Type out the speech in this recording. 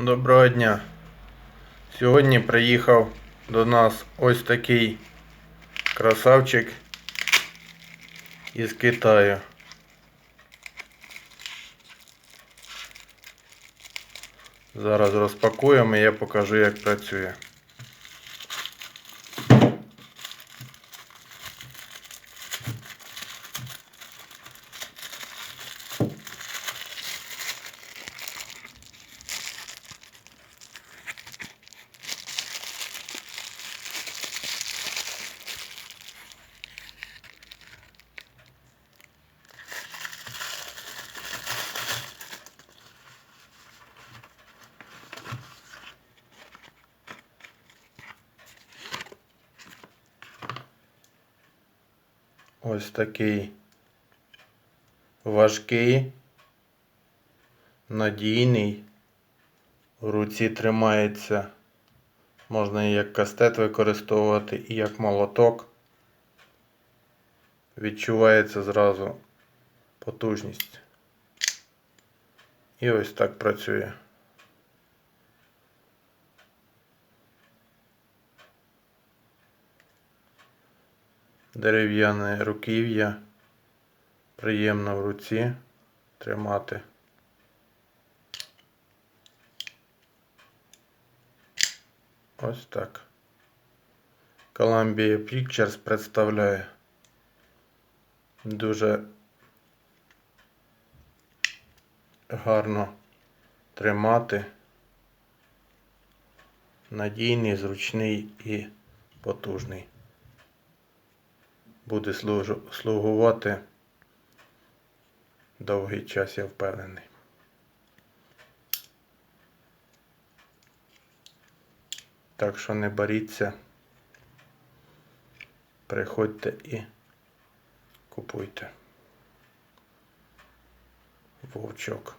Доброго дня. Сьогодні приїхав до нас ось такий красавчик із Китаю. Зараз розпакуємо і я покажу як працює. Ось такий важкий, надійний. В руці тримається. Можна і як кастет використовувати, і як молоток. Відчувається зразу потужність. І ось так працює. Дерев'яне руків'я. Приємно в руці тримати. Ось так. Columbia Pictures представляє дуже гарно тримати. Надійний, зручний і потужний. Буде слугувати довгий час, я впевнений. Так що не боріться. Приходьте і купуйте. Вовчок.